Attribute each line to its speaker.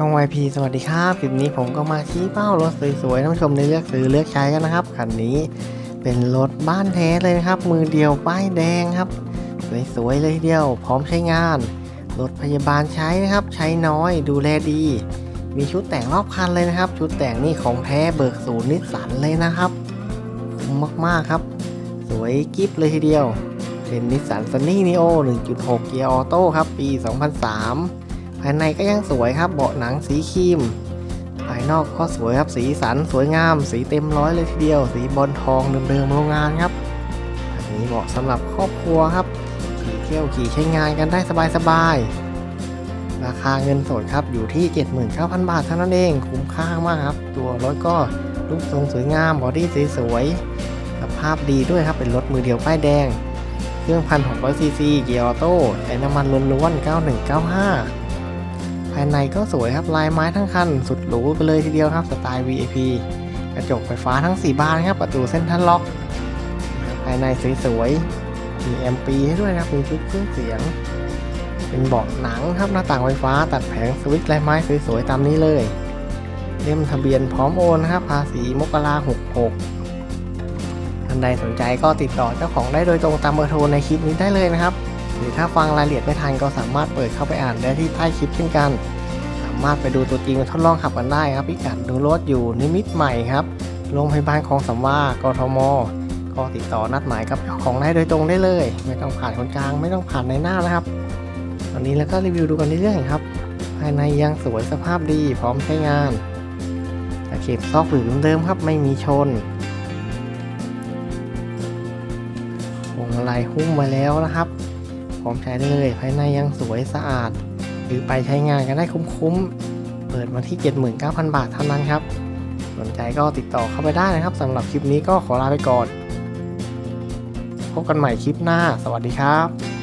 Speaker 1: ช่อง YP สวัสดีครับ คลิปนี้ผมก็มาชี้เป้ารถสวยๆท่านผู้ชมได้เลือกซื้อเลือกใช้กันนะครับ คันนี้เป็นรถบ้านแท้เลยนะครับ มือเดียวป้ายแดงครับ สวยๆเลยทีเดียว พร้อมใช้งาน รถพยาบาลใช้นะครับ ใช้น้อยดูแลดี มีชุดแต่งรอบคันเลยนะครับ ชุดแต่งนี่ของแท้เบิกศูนย์นิสสันเลยนะครับคุ้มมากๆครับ สวยกิ๊บเลยทีเดียว เป็นนิสสันซันนี่นีโอ1.6 เกียร์ออโต้ครับ ปี 2003ายในก็ยังสวยครับ เบาะหนังสีครีม ภายนอกก็สวยครับ สีสันสวยงาม สีเต็มร้อยเลยทีเดียว สีบอลทองเดิมๆโรงงานครับ อันนี้เหมาะสำหรับครอบครัวครับขี่เที่ยวขี่ใช้งานกันได้สบายๆ ราคาเงินสดครับอยู่ที่ 79,000 บาทเท่านั้นเอง คุ้มค่ามากครับ ตัวรถก็รูปทรงสวยงามบอดี้สวยๆสภาพดีด้วยครับ เป็นรถมือเดียวป้ายแดง เครื่องพันหกร้อยซีซีเกียร์ออโต้ใช้น้ำมันล้วนๆ9195 ภายในก็สวยครับลายไม้ทั้งคัน สุดหรูไปเลยทีเดียวครับสไตล์ VIP กระจกไฟฟ้าทั้ง 4 บานครับประตูเส้นทันล็อก ภายในสวยๆมีแอมปีให้ด้วยครับมีชุดเครื่องเสียง เป็นเบาะหนังครับหน้าต่างไฟฟ้าตัดแผงสวิตช์ลายไม้สวยๆตามนี้เลยเล่มทะเบียนพร้อมโอนนะครับภาษีมกรา66ท่านใดสนใจก็ติดต่อเจ้าของได้โดยตรงตามเบอร์โทรในคลิปนี้ได้เลยนะครับ หรือถ้าฟังรายละเอียดไม่ทันก็สามารถเปิดเข้าไปอ่านได้ที่ใต้คลิปเช่นกันามารถไปดูตัวจริงทดลองขับกันได้ครับพิกัดดูรถอยู่นิมิตใหม่ครับโรงพยาบาลคลองสำว่ากทมก็ติดต่อนัดหมายกับเจ้าของได้โดยตรงได้เลย ไม่ต้องผ่านคนกลาง ไม่ต้องผ่านในหน้านะครับวันนี้แล้วก็รีวิวดูกันเรื่อยๆครับ ภายในยังสวยสภาพดีพร้อมใช้งานตะเข็บซอกหรือเดิมๆครับไม่มีชนวงมาลัยหุ้มมาแล้วนะครับ พร้อมใช้ได้เลย ภายในยังสวยสะอาด หรือไปใช้งานกันได้คุ้มๆ เปิดมาที่ 79,000 บาทเท่านั้นครับ สนใจก็ติดต่อเข้าไปได้นะครับสำหรับคลิปนี้ก็ขอลาไปก่อน พบกันใหม่คลิปหน้า สวัสดีครับ